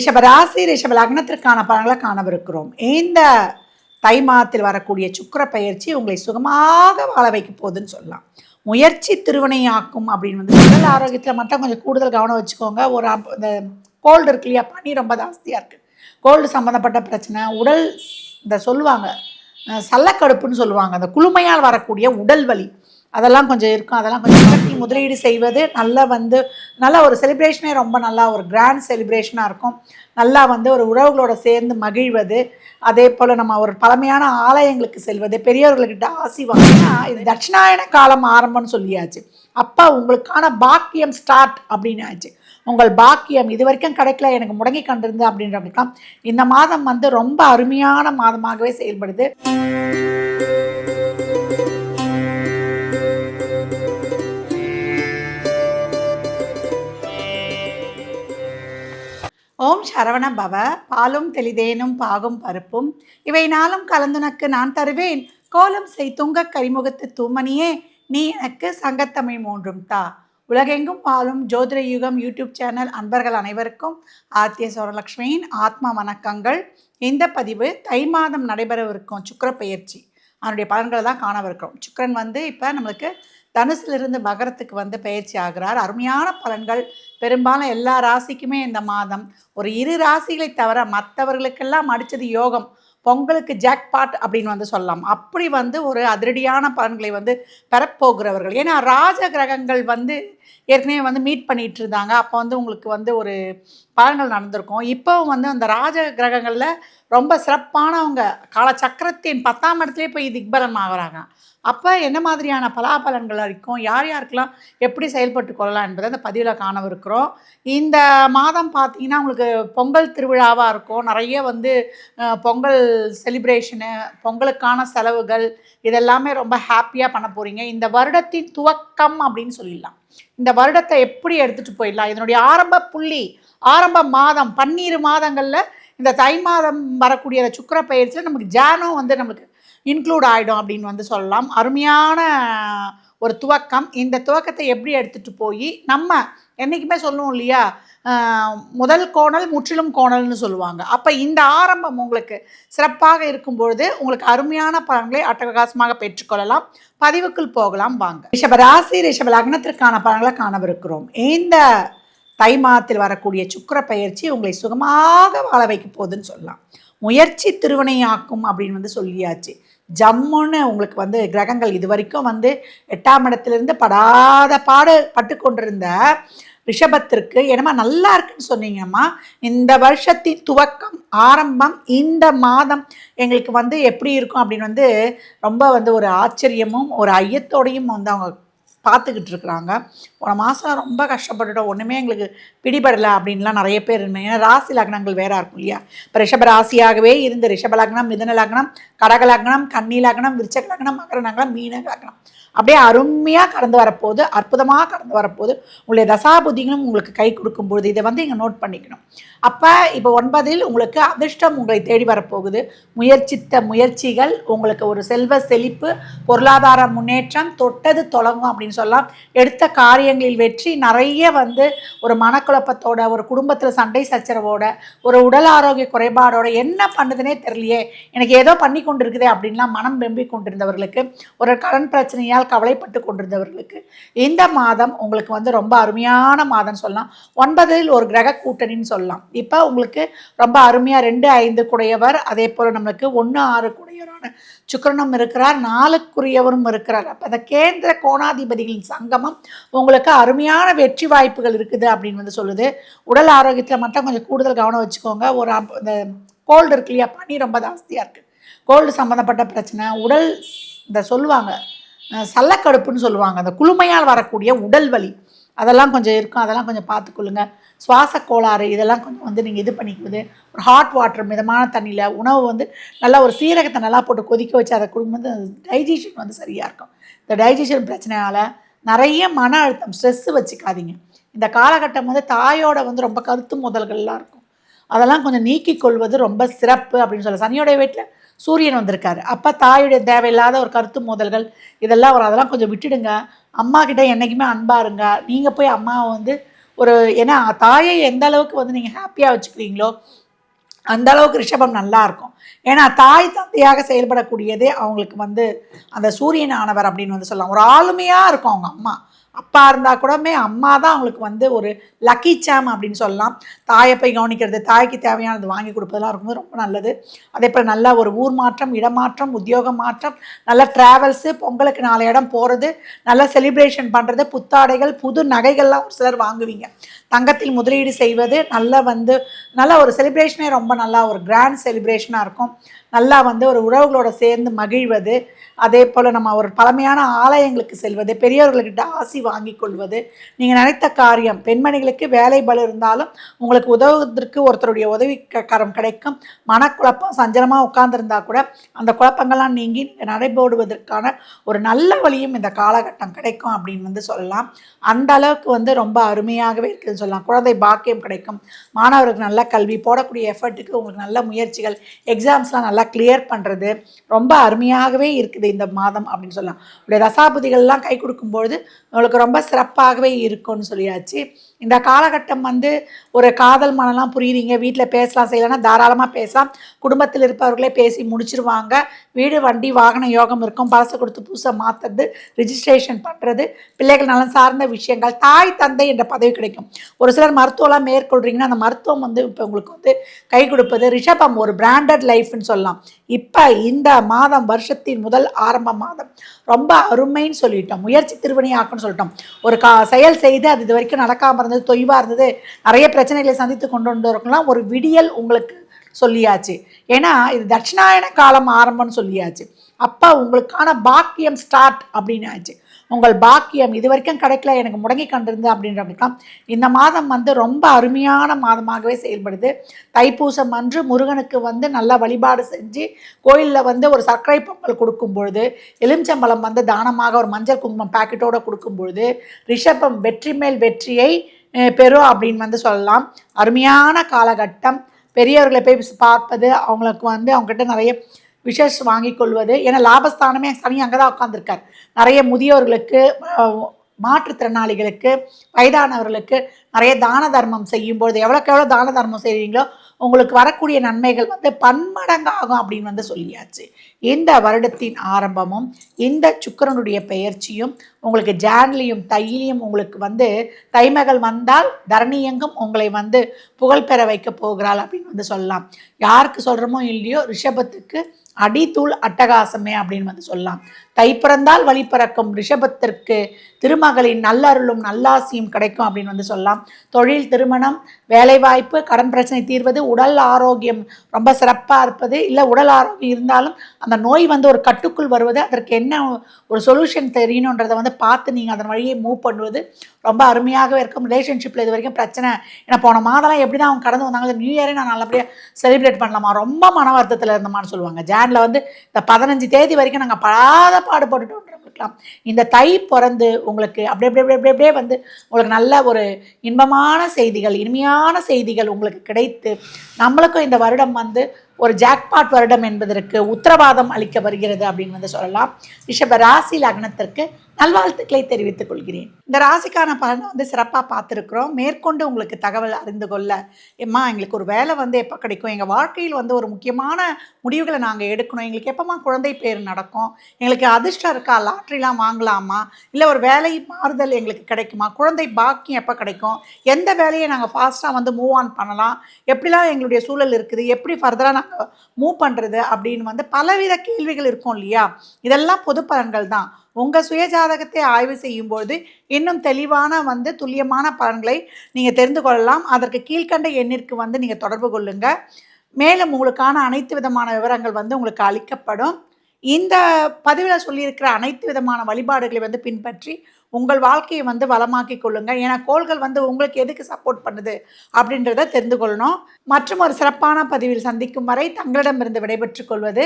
ரிஷபராசி ரிஷப லக்னத்திற்கான பலன்களை காணவிருக்கிறோம். இந்த தை மாதத்தில் வரக்கூடிய சுக்கிர பயிற்சி உங்களை சுகமாக வாழ வைக்க போகுதுன்னு சொல்லலாம். முயற்சி திருவினையாக்கும் அப்படின்னு வந்து உடல் ஆரோக்கியத்தில் மட்டும் கொஞ்சம் கூடுதல் கவனம் வச்சுக்கோங்க. ஒரு இந்த கோல்டு இருக்கு இல்லையா? பனி ரொம்ப ஜாஸ்தியாக இருக்குது கோல்டு சம்மந்தப்பட்ட பிரச்சனை உடல் இந்த சொல்லுவாங்க சல்லக்கடுப்புன்னு சொல்லுவாங்க. அந்த குளுமையால் வரக்கூடிய உடல் வலி அதெல்லாம் கொஞ்சம் இருக்கும். அதெல்லாம் கொஞ்சம் முதலீடு செய்வது நல்லா வந்து நல்ல ஒரு செலிப்ரேஷனே ரொம்ப நல்லா ஒரு கிராண்ட் செலிப்ரேஷனாக இருக்கும். நல்லா வந்து ஒரு உறவுகளோட சேர்ந்து மகிழ்வது. அதே போல் நம்ம ஒரு பழமையான ஆலயங்களுக்கு செல்வது. பெரியவர்கள்கிட்ட ஆசி வாங்கினா இது தட்சிணாயன காலம் ஆரம்பம்னு சொல்லியாச்சு. அப்போ உங்களுக்கான பாக்கியம் ஸ்டார்ட் அப்படின்னு ஆச்சு உங்கள் பாக்கியம் இது வரைக்கும் கிடைக்கல எனக்கு முடங்கி கண்டிருந்து அப்படின்றவங்களுக்கெல்லாம் இந்த மாதம் வந்து ரொம்ப அருமையான மாதமாகவே செயல்படுது. ஓம் சரவண பவ பாலும் தெளிதேனும் பாகும் பருப்பும். இவை நாளும் கலந்துனக்கு நான் தருவேன். கோலம் செய் துங்க கரிமுகத்து தூமணியே நீ எனக்கு சங்கத்தமிழ் மூன்றும் தா. உலகெங்கும் பாலும் ஜோதிட யுகம் யூடியூப் சேனல் அன்பர்கள் அனைவருக்கும் ஆத்திய சோரலக்ஷ்மியின் ஆத்மா வணக்கங்கள். இந்த பதிவு தை மாதம் நடைபெறவிருக்கும் சுக்கிர பயிற்சி அதனுடைய பலன்களை தான் காணவிருக்கிறோம். சுக்கரன் வந்து இப்போ நம்மளுக்கு தனுசிலிருந்து மகரத்துக்கு வந்து பயிற்சி ஆகிறார். அருமையான பலன்கள். பெரும்பாலும் எல்லா ராசிக்குமே இந்த மாதம். ஒரு இரு ராசிகளை தவிர மற்றவர்களுக்கெல்லாம் அடித்தது யோகம். பொங்கலுக்கு ஜாக்பாட் அப்படின்னு வந்து சொல்லலாம். அப்படி வந்து ஒரு அதிரடியான பலன்களை வந்து பெறப்போகிறவர்கள். ஏன்னா ராஜ கிரகங்கள் வந்து ஏற்கனவே வந்து மீட் பண்ணிகிட்டு இருந்தாங்க அப்போ வந்து உங்களுக்கு வந்து ஒரு பலன்கள் நடந்திருக்கும். இப்போவும் வந்து அந்த ராஜ கிரகங்களில் ரொம்ப சிறப்பானவங்க காலச்சக்கரத்தின் பத்தாம் இடத்துலேயே போய் திக்பலம் ஆகுறாங்க. அப்போ என்ன மாதிரியான பலாபலன்கள் இருக்கும் யார் யாருக்கெல்லாம் எப்படி செயல்பட்டு கொள்ளலாம் என்பதை அந்த பதிவில் காணவிருக்கிறோம். இந்த மாதம் பார்த்தீங்கன்னா உங்களுக்கு பொங்கல் திருவிழாவாக இருக்கும். நிறைய வந்து பொங்கல் செலிப்ரேஷனு பொங்கலுக்கான செலவுகள் இதெல்லாமே ரொம்ப ஹாப்பியாக பண்ண போகிறீங்க இந்த வருடத்தின் துவக்கம் அப்படின்னு சொல்லிடலாம். இந்த வருடத்தை எப்படி எடுத்துகிட்டு போயிடலாம்? இதனுடைய ஆரம்ப புள்ளி ஆரம்ப மாதம் பன்னீர் மாதங்களில் இந்த தை மாதம் வரக்கூடிய சுக்கர சுக்கிர பயிற்சியில் நமக்கு ஜானும் வந்து நம்மளுக்கு இன்க்ளூட் ஆகிடும் அப்படின்னு வந்து சொல்லலாம். அருமையான ஒரு துவக்கம். இந்த துவக்கத்தை எப்படி எடுத்துகிட்டு போய் நம்ம என்றைக்குமே சொல்லுவோம் இல்லையா? முதல் கோணல் முற்றிலும் கோணல்னு சொல்லுவாங்க. அப்போ இந்த ஆரம்பம் உங்களுக்கு சிறப்பாக இருக்கும்பொழுது உங்களுக்கு அருமையான பலன்களை அட்டகாசமாக பெற்றுக்கொள்ளலாம். பதிவுக்குள் போகலாம் வாங்க. ரிஷப ராசி ரிஷப லக்னத்திற்கான பலன்களை காணவிருக்கிறோம். இந்த தை மாதத்தில் வரக்கூடிய சுக்கிர பயிற்சி உங்களை சுகமாக வாழ வைக்க போகுதுன்னு சொல்லலாம். முயற்சி திருவினையாக்கும் அப்படின்னு வந்து சொல்லியாச்சு. ஜம்முன்னு உங்களுக்கு வந்து கிரகங்கள் இது வரைக்கும் வந்து எட்டாம் இடத்துலேருந்து படாத பாடு பட்டு கொண்டிருந்த ரிஷபத்திற்கு என்னம்மா நல்லா இருக்குன்னு சொன்னீங்கம்மா. இந்த வருஷத்தின் துவக்கம் ஆரம்பம் இந்த மாதம் எங்களுக்கு வந்து எப்படி இருக்கும் அப்படின்னு வந்து ரொம்ப வந்து ஒரு ஆச்சரியமும் ஒரு ஐயத்தோடையும் வந்து அவங்க பார்த்துக்கிட்டு இருக்கிறாங்க போன மாதம் ரொம்ப கஷ்டப்பட்டுட்டோம். ஒன்றுமே எங்களுக்கு பிடிபடலை அப்படின்லாம் நிறைய பேர் இருந்தாங்க. ஏன்னா ராசி லக்னங்கள் வேற இருக்கும் இல்லையா? இப்போ ரிஷப ராசியாகவே இருந்து ரிஷப லக்னம் மிதன லக்னம் கடக லக்னம் கன்னி லக்னம் விருச்சக லக்னம் மகர லக்னம் மீன லக்னம். அப்படியே அருமையாக கடந்து வரப்போகுது அற்புதமாக கடந்து வரப்போகுது. உங்களுடைய தசாபுத்திகளும் உங்களுக்கு கை கொடுக்கும் பொழுது இதை வந்து இங்கே நோட் பண்ணிக்கணும். அப்போ இப்போ ஒன்பதில் உங்களுக்கு அதிர்ஷ்டம் உங்களை தேடி வரப்போகுது. முயற்சித்த முயற்சிகள் உங்களுக்கு ஒரு செல்வ செழிப்பு பொருளாதார முன்னேற்றம் தொட்டது தொடங்கும் அப்படின்னு சொல்லலாம். எடுத்த காரியங்களில் வெற்றி நிறைய வந்து ஒரு மனக்குழப்பத்தோட ஒரு குடும்பத்தில் சண்டை சச்சரவோட ஒரு உடல் ஆரோக்கிய குறைபாடோட என்ன பண்ணுதுனே தெரியலையே. எனக்கு ஏதோ பண்ணி கொண்டு இருக்குதே அப்படின்லாம் மனம் வெம்பி கொண்டிருந்தவர்களுக்கு ஒரு கடன் பிரச்சனையால் கவலைப்பட்டு கொண்டிருந்தவர்களுக்கு. இந்த மாதம் உங்களுக்கு வந்து ரொம்ப அருமையான மாதம் சொல்லலாம். ஒன்பதில் ஒரு கிரக கூட்டணின்னு சொல்லலாம். இப்போ உங்களுக்கு ரொம்ப அருமையாக ரெண்டு ஐந்து குடையவர் அதே போல் நம்மளுக்கு ஒன்று ஆறு குடையவரான சுக்கரனும் இருக்கிறார் நாலுக்குரியவரும் இருக்கிறார். அப்போ அந்த கேந்திர கோணாதிபதிகளின் சங்கமம் உங்களுக்கு அருமையான வெற்றி வாய்ப்புகள் இருக்குது அப்படின்னு வந்து சொல்லுது. உடல் ஆரோக்கியத்தில் மட்டும் கொஞ்சம் கூடுதல் கவனம் வச்சுக்கோங்க. ஒரு இந்த கோல்டு இருக்கு இல்லையா? பனி ரொம்ப ஜாஸ்தியாக இருக்குது கோல்டு சம்மந்தப்பட்ட பிரச்சனை உடல் இந்த சொல்லுவாங்க சல்லக்கடுப்புன்னு சொல்லுவாங்க. அந்த குளுமையால் வரக்கூடிய உடல் வலி. அதெல்லாம் கொஞ்சம் இருக்கும். அதெல்லாம் கொஞ்சம் பார்த்துக்கொள்ளுங்க. சுவாச கோளாறு இதெல்லாம் கொஞ்சம் வந்து நீங்கள் இது பண்ணிக்குது ஒரு ஹாட் வாட்டர் மிதமான தண்ணியில் உணவு வந்து நல்லா ஒரு சீரகத்தை நல்லா போட்டு கொதிக்க வச்சு அதை குடும்பத்து டைஜஷன் வந்து சரியாக இருக்கும். இந்த டைஜஷன் பிரச்சனையால் நிறைய மன அழுத்தம் ஸ்ட்ரெஸ்ஸு வச்சுக்காதீங்க. இந்த காலகட்டம் வந்து தாயோட வந்து ரொம்ப கருத்து முதல்கள்லாம் இருக்கும். அதெல்லாம் கொஞ்சம் நீக்கிக் கொள்வது ரொம்ப சிறப்பு அப்படின்னு சொல்ல. சனியோடைய வீட்டில் சூரியன் வந்திருக்காரு. அப்போ தாயுடைய தேவையில்லாத ஒரு கருத்து மோதல்கள் இதெல்லாம் வரும். அதெல்லாம் கொஞ்சம் விட்டுடுங்க. அம்மா கிட்ட என்றைக்குமே அன்பாக இருங்க. நீங்கள் போய் அம்மாவை வந்து ஒரு ஏன்னா தாயை எந்த அளவுக்கு வந்து நீங்கள் ஹாப்பியாக வச்சுக்கிறீங்களோ அந்த அளவுக்கு ரிஷபம் நல்லா இருக்கும். ஏன்னா தாய் தந்தையாக செயல்படக்கூடியதே அவங்களுக்கு வந்து அந்த சூரியன் ஆனவர் அப்படின்னு வந்து சொல்லலாம். ஒரு ஆளுமையாக இருக்கும் அவங்க அம்மா. அப்பா இருந்தால் கூடமே அம்மா தான் அவங்களுக்கு வந்து ஒரு லக்கி சாம் அப்படின்னு சொல்லலாம். தாயை போய் கவனிக்கிறது தாய்க்கு தேவையானது வாங்கி கொடுப்பதெல்லாம் இருக்கும்போது ரொம்ப நல்லது. அதே போல் நல்ல ஒரு ஊர் மாற்றம் இடமாற்றம் உத்தியோக மாற்றம் நல்ல ட்ராவல்ஸு பொங்கலுக்கு நாலு இடம் போகிறது நல்ல செலிப்ரேஷன் பண்ணுறது புத்தாடைகள் புது நகைகள்லாம் ஒரு சிலர் வாங்குவீங்க. தங்கத்தில் முதலீடு செய்வது நல்ல வந்து நல்ல ஒரு செலிப்ரேஷனே ரொம்ப நல்லா ஒரு கிராண்ட் செலிப்ரேஷனாக இருக்கும். நல்லா வந்து ஒரு உறவுகளோட சேர்ந்து மகிழ்வது அதே போல் நம்ம ஒரு பழமையான ஆலயங்களுக்கு செல்வது பெரியவர்கள்கிட்ட ஆசி வாங்கி கொள்வது நீங்கள் நினைத்த காரியம். பெண்மணிகளுக்கு வேலை பலு இருந்தாலும் உங்களுக்கு உதவுவதற்கு ஒருத்தருடைய உதவி கரம் கிடைக்கும். மனக்குழப்பம் சஞ்சலமாக உட்கார்ந்துருந்தா கூட அந்த குழப்பங்கள்லாம் நீங்கி நடைபோடுவதற்கான ஒரு நல்ல வழியும் இந்த காலகட்டம் கிடைக்கும் அப்படின்னு வந்து சொல்லலாம். அந்த அளவுக்கு வந்து ரொம்ப அருமையாகவே இருக்குதுன்னு சொல்லலாம். குழந்தை பாக்கியம் கிடைக்கும். மாணவர்களுக்கு நல்ல கல்வி போடக்கூடிய எஃபர்ட்டுக்கு உங்களுக்கு நல்ல முயற்சிகள் எக்ஸாம்ஸ்லாம் நல்லா கிளியர் பண்ணுறது ரொம்ப அருமையாகவே இருக்குது இந்த மாதம் அப்படின்னு சொல்லலாம். உடைய ரசாபதிகள்லாம் கை கொடுக்கும்பொழுது உங்களுக்கு ரொம்ப சிறப்பாகவே இருக்கும்னு சொல்லியாச்சு. இந்த காலகட்டம் வந்து ஒரு காதல் மனம்லாம் புரியுறீங்க. வீட்டில் பேசலாம் செய்யலாம்னா தாராளமாக பேசலாம். குடும்பத்தில் இருப்பவர்களே பேசி முடிச்சிருவாங்க. வீடு வண்டி வாகன யோகம் இருக்கும். பழசை கொடுத்து புதுசை மாற்றுறது ரிஜிஸ்ட்ரேஷன் பண்ணுறது பிள்ளைகள் நலன் சார்ந்த விஷயங்கள் தாய் தந்தை என்ற பதவி கிடைக்கும். ஒரு சிலர் மருத்துவம்லாம் மேற்கொள்கிறீங்கன்னா அந்த மருத்துவம் வந்து இப்போ உங்களுக்கு வந்து கை கொடுப்பது ரிஷபம் ஒரு பிராண்டட் லைஃப்னு சொல்லலாம். இப்போ இந்த மாதம் வருஷத்தின் முதல் ஆரம்ப மாதம். ரொம்ப அருமைன்னு சொல்லிட்டோம். முயற்சி திருவணியாக்குன்னு சொல்லிட்டோம். ஒரு கா செயல் செய்து அது இது வரைக்கும் நடக்காமல் இருந்தது தொய்வாக இருந்தது நிறைய பிரச்சனைகளை சந்தித்து கொண்டு வந்தவர்கள்லாம் ஒரு விடியல் உங்களுக்கு சொல்லியாச்சு. ஏன்னா இது தட்சிணாயன காலம் ஆரம்பம்னு சொல்லியாச்சு. அப்போ உங்களுக்கான பாக்கியம் ஸ்டார்ட் அப்படின்னு ஆச்சு. உங்கள் பாக்கியம் இது வரைக்கும் கிடைக்கல எனக்கு முடங்கி கண்டிருந்து அப்படின்றவங்களுக்குலாம் இந்த மாதம் வந்து ரொம்ப அருமையான மாதமாகவே செயல்படுது. தைப்பூசம் அன்று முருகனுக்கு வந்து நல்லா வழிபாடு செஞ்சு கோயிலில் வந்து ஒரு சர்க்கரை பொங்கல் கொடுக்கும் பொழுது எலுமிச்சம்பழம் வந்து தானமாக ஒரு மஞ்சள் குங்குமம் பாக்கெட்டோட கொடுக்கும் பொழுது ரிஷபம் வெற்றி மேல் வெற்றியை பெறும் அப்படின்னு வந்து சொல்லலாம். அருமையான காலகட்டம். பெரியவர்களை போய் பார்ப்பது அவங்களுக்கு வந்து அவங்ககிட்ட நிறைய விஷஸ் வாங்கி கொள்வது. ஏன்னா லாபஸ்தானமே சனி அங்கே தான் உட்காந்துருக்கார் நிறைய முதியோர்களுக்கு மாற்றுத்திறனாளிகளுக்கு வயதானவர்களுக்கு நிறைய தான தர்மம் செய்யும்பொழுது எவ்வளோக்கு எவ்வளோ தான தர்மம் செய்கிறீங்களோ உங்களுக்கு வரக்கூடிய நன்மைகள் வந்து பன்மடங்காகும் அப்படின்னு வந்து சொல்லியாச்சு. இந்த வருடத்தின் ஆரம்பமும் இந்த சுக்கரனுடைய பெயர்ச்சியும் உங்களுக்கு ஜான்லியும் தையிலையும் உங்களுக்கு வந்து தைமகள் வந்தால் தரணியங்கும் உங்களை வந்து புகழ் பெற வைக்க போகிறாள் அப்படின்னு வந்து சொல்லலாம். யாருக்கு சொல்கிறோமோ இல்லையோ ரிஷபத்துக்கு அடித்தூள் அட்டகாசமே அப்படின்னு வந்து சொல்லலாம். தை பிறந்தால் வழி பிறக்கும். ரிஷபத்திற்கு திருமகளின் நல்லருளும் நல்லாசியும் கிடைக்கும் அப்படின்னு வந்து சொல்லலாம். தொழில் திருமணம் வேலைவாய்ப்பு கடன் பிரச்சனை தீர்வது உடல் ஆரோக்கியம் ரொம்ப சிறப்பாக இருப்பது இல்லை உடல் ஆரோக்கியம் இருந்தாலும் அந்த நோய் வந்து ஒரு கட்டுக்குள் வருவது அதற்கு என்ன ஒரு சொல்யூஷன் தெரியணுன்றதை வந்து பார்த்து நீங்கள் அதன் வழியை மூவ் பண்ணுவது ரொம்ப அருமையாகவே இருக்கும். ரிலேஷன்ஷிப்பில் இது வரைக்கும் பிரச்சனை. ஏன்னா போன மாதம்லாம் எப்படி தான் அவங்க கடந்து வந்தாங்க நியூ இயரே நான் நல்லபடியாக செலிப்ரேட் பண்ணலாமா? ரொம்ப மன வருத்தத்தில் இருந்தமான்னு சொல்லுவாங்க. ஜேனில் வந்து இந்த பதினஞ்சு தேதி வரைக்கும் நாங்கள் படாத பாடுபட்டுட்டோம் இந்த தை பிறந்து உங்களுக்கு அப்படி அப்படியே அப்படியே அப்படியே வந்து உங்களுக்கு நல்ல ஒரு இன்பமான செய்திகள் இனிமையான செய்திகள் உங்களுக்கு கிடைத்து நம்மளுக்கும் இந்த வருடம் வந்து ஒரு ஜாக்பாட் வருடம் என்பதற்கு உத்தரவாதம் அளிக்க வருகிறது அப்படின்னு வந்து சொல்லலாம். ரிஷப ராசி லக்னத்திற்கு நல்வாழ்த்துக்களை தெரிவித்துக் கொள்கிறேன். இந்த ராசிக்கான பலனை வந்து சிறப்பாக பார்த்துருக்குறோம். மேற்கொண்டு உங்களுக்கு தகவல் அறிந்து கொள்ள எம்மா எங்களுக்கு ஒரு வேலை வந்து எப்போ கிடைக்கும்? எங்கள் வாழ்க்கையில் வந்து ஒரு முக்கியமான முடிவுகளை நாங்கள் எடுக்கணும். எங்களுக்கு எப்போம்மா குழந்தை பேர் நடக்கும்? எங்களுக்கு அதிர்ஷ்டம் இருக்கா? லாட்ரிலாம் வாங்கலாமா? இல்லை ஒரு வேலை மாறுதல் எங்களுக்கு கிடைக்குமா? குழந்தை பாக்கியம் எப்போ கிடைக்கும்? எந்த வேலையை நாங்கள் ஃபாஸ்ட்டாக வந்து மூவ் ஆன் பண்ணலாம்? எப்படிலாம் எங்களுடைய சூழல் இருக்குது? எப்படி ஃபர்தராக நாங்கள் மூவ் பண்ணுறது அப்படின்னு வந்து பலவித கேள்விகள் இருக்கும் இல்லையா? இதெல்லாம் பொது பலன்கள் தான். உங்கள் சுயஜாதகத்தை ஆய்வு செய்யும்போது இன்னும் தெளிவான வந்து துல்லியமான பலன்களை நீங்கள் தெரிந்து கொள்ளலாம். அதற்கு கீழ்க்கண்ட எண்ணிற்கு வந்து நீங்கள் தொடர்பு கொள்ளுங்கள் மேலும் உங்களுக்கான அனைத்து விதமான விவரங்கள் வந்து உங்களுக்கு அளிக்கப்படும். இந்த பதிவில் சொல்லியிருக்கிற அனைத்து விதமான வழிபாடுகளை வந்து பின்பற்றி உங்கள் வாழ்க்கையை வந்து வளமாக்கி கொள்ளுங்கள் ஏன்னா கோள்கள் வந்து உங்களுக்கு எதுக்கு சப்போர்ட் பண்ணுது அப்படின்றத தெரிந்து கொள்ளணும். மற்றும் ஒரு சிறப்பான பதிவில் சந்திக்கும் வரை தங்களிடமிருந்து விடைபெற்றுக் கொள்வது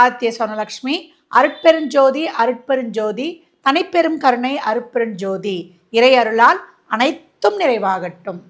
ஆதித்ய சொனலக்ஷ்மி. அருட்பெருஞ்சோதி அருட்பெருஞ்சோதி தனிப்பெரும் கருணை அருட்பெருஞ்சோதி. இறை அருளால் அனைத்தும் நிறைவாகட்டும்.